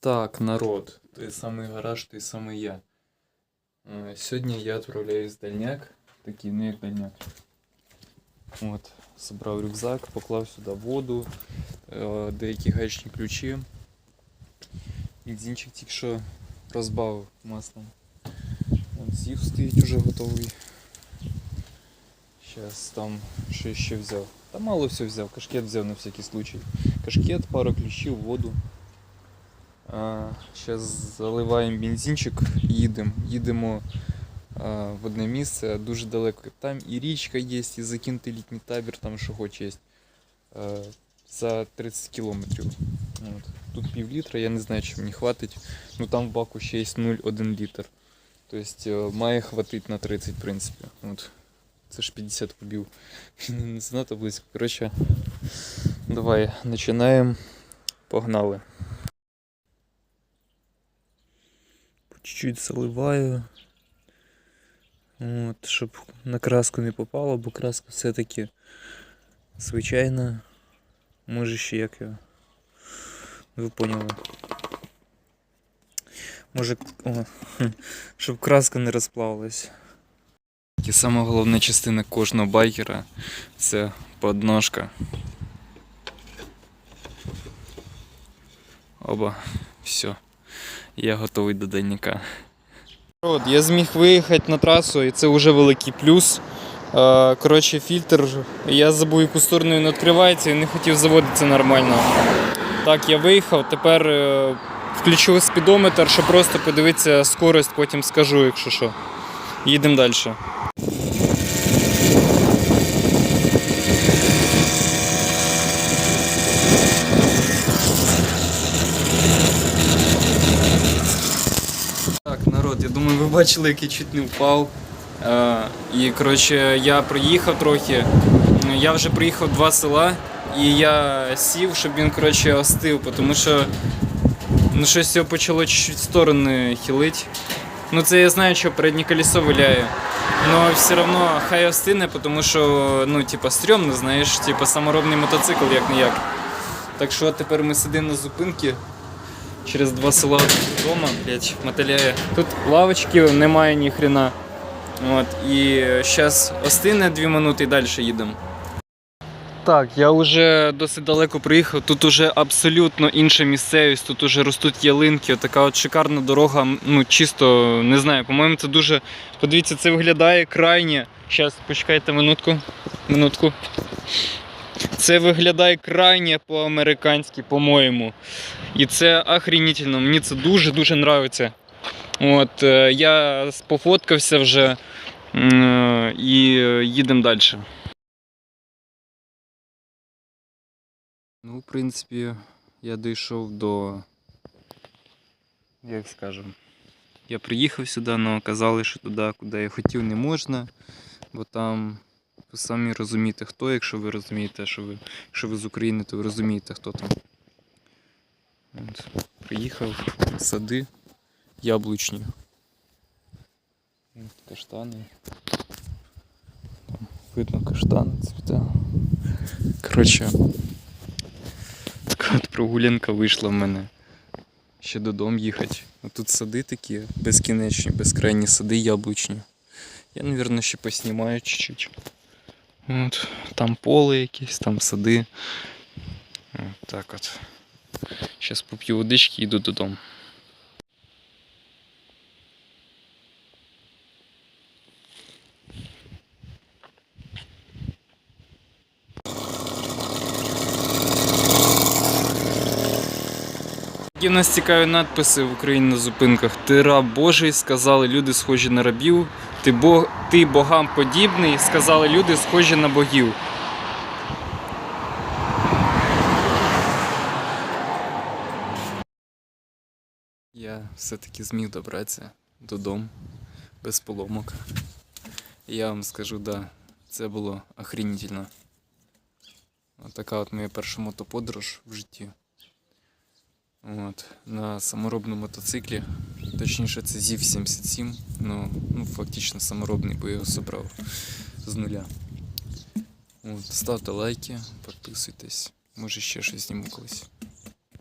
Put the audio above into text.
Так, народ, той самий гараж, той самий я. Е, Сьогодні я відправляюсь в дальняк. Такий, ну як дальняк. От, забрав рюкзак, поклав сюди воду, е, деякі гаечні ключі. Бензинчик тільки що розбавив маслом. От зів стоїть уже готовий. Зараз там що ще взяв. Та мало все взяв, кашкет взяв на всякий случай. Кашкет, пару ключів, воду. Зараз заливаємо бензинчик їдемо. Їдемо в одне місце дуже далеко. Там і річка є, і закинутий літній табір, там що хоч є. За 30 кілометрів. Тут пів літра, я не знаю, чи мені хватить. Ну там в баку ще є 0,1 літр. Тобто е, має хватить на 30, в принципі. От. Це ж 50 кубів. Не занадто близько. Коротше, давай починаємо. Погнали. Чуть-чуть заливаю. От, щоб на краску не попало, бо краска все-таки звичайна. Може ще як його. Ви поняли. Може, о, щоб краска не розплавилась. І сама головна частина кожного байкера це подножка. Оба, все. Я готовий до дальника. От, я зміг виїхати на трасу, і це вже великий плюс. Е, Коротше, фільтр. Я забув, яку сторону він відкривається і не хотів заводитися нормально. Так, я виїхав, тепер е, включу спідометр, щоб просто подивитися скорость, потім скажу, якщо що. Їдемо далі. Я думаю, ви бачили, як я чуть не впав. Е, і коротше, я проїхав трохи. Ну, Я вже приїхав два села, і я сів, щоб він коротше, остив, тому що ну, щось його почало чуть-чуть сторони хилить. Ну це я знаю, що переднє колесо виляє. Но все одно хай остине, тому що ну, типа, стрьомно, знаєш, типа саморобний мотоцикл як не як. Так що тепер ми сидимо на зупинці через два села вдома, блять, мотиляє. Тут лавочки немає ні хрена. От, і зараз остине дві минути і далі їдемо. Так, я вже досить далеко приїхав. Тут уже абсолютно інша місцевість, тут уже ростуть ялинки. Така от шикарна дорога. Ну, чисто не знаю. По-моєму, це дуже. Подивіться, це виглядає крайне. Зараз, почекайте минутку. Минутку. Це виглядає крайне по-американськи, по-моєму. І це охренительно. Мені це дуже-дуже нравиться. От, е, я пофоткався вже е, і їдемо далі. Ну, в принципі, я дійшов до. Як скажемо. Я приїхав сюди, але казали, що туди, куди я хотів, не можна, бо там ви самі розумієте, хто, якщо ви розумієте, що ви, якщо ви з України, то ви розумієте, хто там. От, приїхав сади яблучні. От, каштани. Там видно каштани цвіте. Коротше, така от прогулянка вийшла в мене. Ще додому їхати. А тут сади такі безкінечні, безкрайні сади яблучні. Я, мабуть, ще поснімаю чуть-чуть. От, там поле якесь, там сади. От так от. Зараз поп'ю водички і йду додому. В нас цікаві надписи в Україні на зупинках. Ти раб Божий, сказали люди схожі на рабів. Ти, бог, ти богам подібний, сказали люди схожі на богів. Я все-таки зміг добратися додому без поломок. Я вам скажу, да, це було охренительно. Така от моя перша мотоподорож в житті. От, на саморобному мотоциклі. Точніше, це ЗІВ 77, ну, ну фактично саморобний, бо я його зібрав з нуля. От, ставте лайки, підписуйтесь. Може ще щось зніму колись.